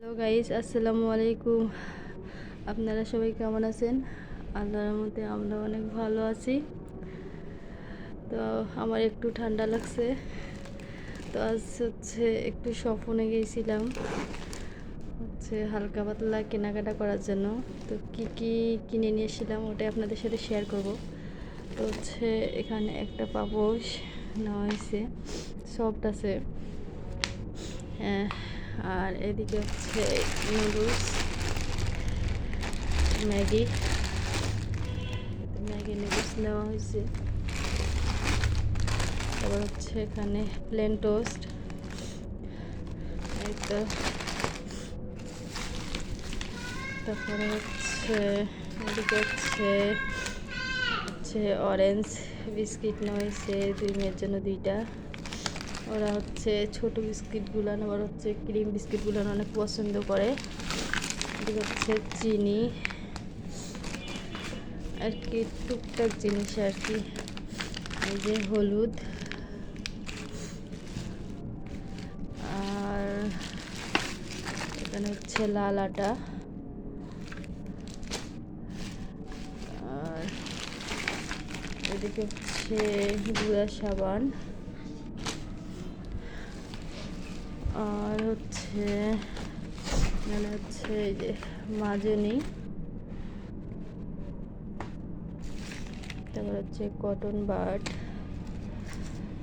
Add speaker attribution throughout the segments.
Speaker 1: Hello guys আসসালামু আলাইকুম আপনারা সবাই কেমন আছেন? আল্লাহর মধ্যে আমরা অনেক ভালো আছি। তো আমার একটু ঠান্ডা লাগছে। তো আজ হচ্ছে একটু স্বপনে গিয়েছিলাম। হচ্ছে হালকা পাতলা কেনাকাটা করার জন্য। তো কি কি কিনে নিয়ে এসেছিলাম ওটাই আপনাদের সাথে শেয়ার করব। তো হচ্ছে এখানে একটা পাপোশ নেওয়া হয়েছে। সফট আছে। হ্যাঁ আর এদিকে হচ্ছে নুডলস ম্যাগি ম্যাগি নুডলস নেওয়া হয়েছে। তারপর হচ্ছে এখানে প্লেন টোস্ট একটা, তারপরে হচ্ছে এদিকে হচ্ছে হচ্ছে অরেঞ্জ বিস্কিট নেওয়া হয়েছে, দুই মেয়ের জন্য দুইটা। ওরা হচ্ছে ছোট বিস্কিটগুলো আবার হচ্ছে ক্রিম বিস্কিটগুলো অনেক পছন্দ করে। হচ্ছে চিনি। আর কি, টুকটাক জিনিস আর কি। এই যে হলুদ। আর এখানে হচ্ছে লাল আটা। আর এদিকে হচ্ছে গুঁড়া সাবান। আর হচ্ছে এখানে হচ্ছে এই যে মাজনি তারপর হচ্ছে কটন বাড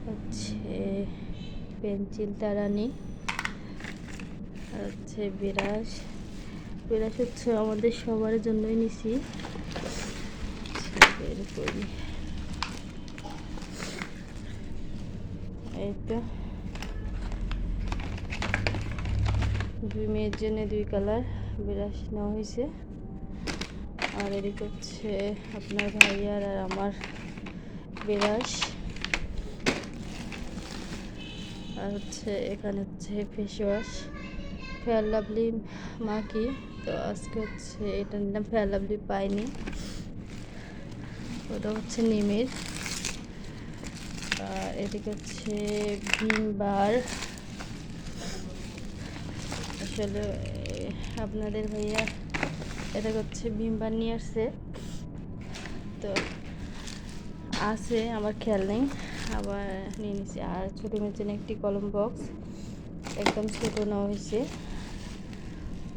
Speaker 1: হচ্ছে পেন্সিল তারানি হচ্ছে বিরাস বিরাস হচ্ছে আমাদের সবার জন্যই নিছি। আচ্ছা, বের করি। দুই মেয়ের জন্য দুই কালার বিরাস নেওয়া হয়েছে। আর এদিকে হচ্ছে আপনার ভাইয়ার আর আমার বিরাস আর হচ্ছে এখানে হচ্ছে ফেস ওয়াশ ফেয়ার লাভলি মাকি তো আজকে হচ্ছে এটা নিলাম ফেয়ার লাভলি পাইনি। ওটা হচ্ছে নিমের আর এদিকে হচ্ছে ভিম বার আসলে আপনাদের ভাইয়া এটা হচ্ছে ভিমবার নিয়ে আসছে। তো আছে, আমার খেয়াল নেই। আবার নিয়ে নিছি। আর ছোটো মেয়ের জন্য একটি কলম বক্স। একদম ছোটো নেওয়া হয়েছে।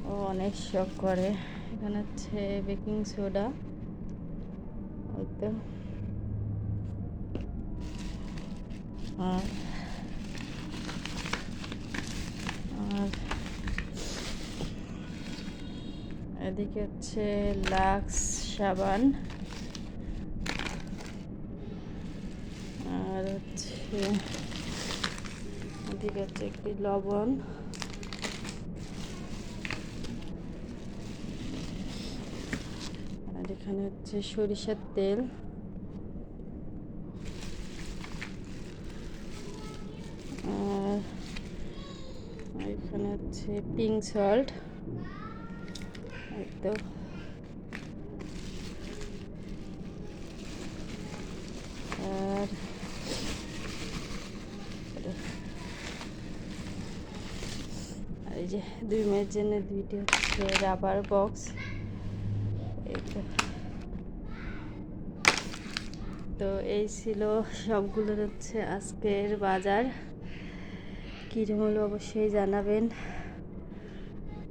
Speaker 1: ও অনেক শখ করে। এখানে হচ্ছে বেকিং সোডা। আর আর এদিকে হচ্ছে লাক্স, সাবান আর হচ্ছে এদিকে হচ্ছে একটি লবণ। আর এখানে হচ্ছে সরিষার তেল। আর এখানে হচ্ছে পিঙ্ক সল্ট। তো আর এই যে দুই মেয়ের জন্য দুইটি হচ্ছে রাবার বক্স তো এই ছিল সবগুলোর হচ্ছে আজকের বাজার। কীরকম হলো অবশ্যই জানাবেন।